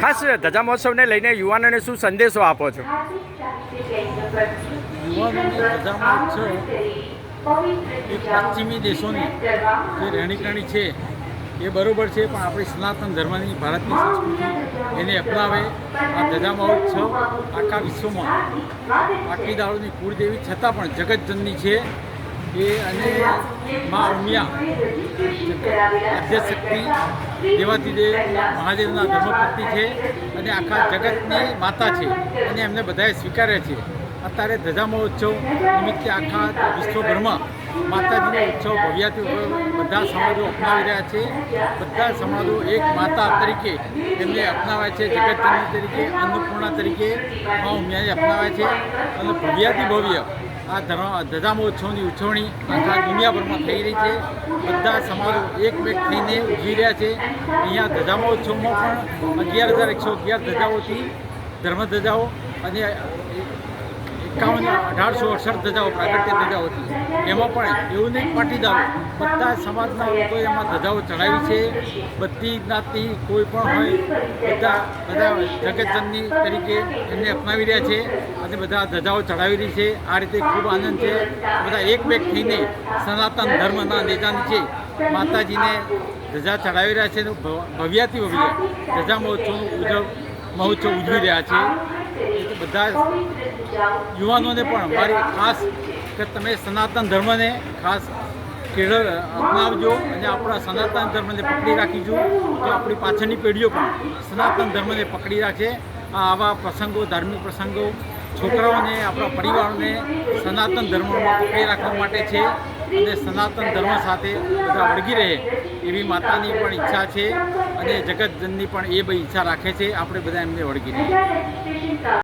ખાસ ધજા મહોત્સવને લઈને યુવાનોને શું સંદેશો આપો છો? પશ્ચિમી દેશોની જે રહેણીકરણી છે, એ બરોબર છે, પણ આપણી સનાતન ધર્મની ભારતની સંસ્કૃતિ એને અપનાવે આ ધજા મહોત્સવ આખા વિશ્વમાં. આખી કુળદેવી છતાં પણ જગતજનની છે. એ અને મા ઉમિયા આદ્યશક્તિ જે મહાદેવના ધર્મપત્ની છે અને આખા જગતની માતા છે અને એમને બધાએ સ્વીકાર્યા છે. અત્યારે ધજા મહોત્સવ નિમિત્તે આખા વિશ્વભરમાં માતાજીનો ઉત્સવ ભવ્યાથી બધા સમાજો અપનાવી રહ્યા છે. બધા સમાજો એક માતા તરીકે એમને અપનાવ્યા છે. જગતજનની તરીકે અન્નપૂર્ણા તરીકે મા ઉમિયાને અપનાવ્યા છે. અને ભવ્યાથી ભવ્ય આ ધર્મ ધજા મહોત્સવની ઉજવણી આખા દુનિયાભરમાં થઈ રહી છે. બધા સમાજો એકમેક થઈને ઉજવી રહ્યા છે. અહીંયા ધજા મહોત્સવમાં પણ અગિયાર હજાર એકસો અગિયાર ધજાઓથી ધર્મધજાઓ અને એકાવન અઢારસો અડસઠ ધજાઓ પ્રાગટ્ય ધજાઓથી એમાં પણ એવું નહીં પાટીદારો, બધા સમાજના લોકોએ એમાં ધજાઓ ચડાવી છે. બધી જ્ઞાતિ કોઈ પણ હોય, બધા બધા જગતજનની તરીકે એમને અપનાવી રહ્યા છે અને બધા ધજાઓ ચડાવી રહી છે. આ રીતે ખૂબ આનંદ છે. બધા એક બેગ થઈને સનાતન ધર્મના નેતા નીચે માતાજીને ધજા ચડાવી રહ્યા છે ભવ્યાથી ભવ્ય ધજા મહોત્સવનું ઉજવ મહોત્સવ ઉજવી રહ્યા છે. બધા યુવાનોને પણ મારી ખાસ કે તમે સનાતન ધર્મને ખાસ કેળવ અપનાવજો અને આપણા સનાતન ધર્મને પકડી રાખીજો. તો આપણી પાછળની પેઢીઓ પણ સનાતન ધર્મને પકડી રાખે. આવા પ્રસંગો, ધાર્મિક પ્રસંગો છોકરાઓને, આપણા પરિવારોને સનાતન ધર્મમાં પકડી રાખવા માટે છે. અને સનાતન ધર્મ સાથે બધા વળગી રહે એવી માતાની પણ ઈચ્છા છે અને જગતજનની પણ એ બધી ઈચ્છા રાખે છે. આપણે બધા એમને વળગી રહીએ.